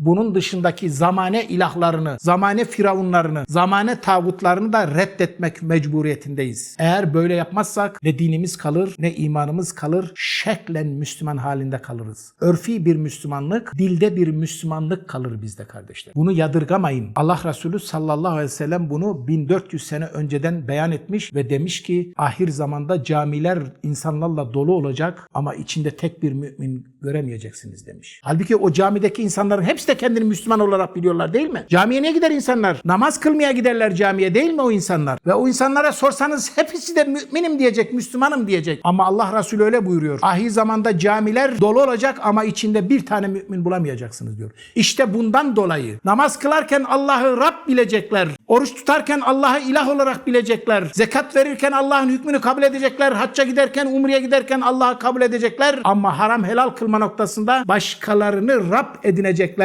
bunun dışındaki zamane ilahlarını, zamane firavunlarını, zamane tağutlarını da reddetmek mecburiyetindeyiz. Eğer böyle yapmazsak ne dinimiz kalır ne imanımız kalır, şeklen Müslüman halinde kalırız. Örfi bir Müslümanlık, dilde bir Müslümanlık kalır bizde kardeşler. Bunu yadırgamayın. Allah Resulü sallallahu aleyhi ve sellem bunu 1400 sene önceden beyan etmiş ve demiş ki ahir zamanda camiler insanlarla dolu olacak ama içinde tek bir mümin göremeyeceksiniz demiş. Halbuki o camideki insanların hepsi de kendini Müslüman olarak biliyorlar değil mi? Camiye ne gider insanlar? Namaz kılmaya giderler camiye değil mi o insanlar? Ve o insanlara sorsanız hepsi de müminim diyecek, Müslümanım diyecek. Ama Allah Resulü öyle buyuruyor. Ahir zamanda camiler dolu olacak ama içinde bir tane mümin bulamayacaksınız diyor. İşte bundan dolayı namaz kılarken Allah'ı Rab bilecekler. Oruç tutarken Allah'ı ilah olarak bilecekler. Zekat verirken Allah'ın hükmünü kabul edecekler. Hacca giderken, umreye giderken Allah'ı kabul edecekler. Ama haram helal kılma noktasında başkalarını Rab edinecekler.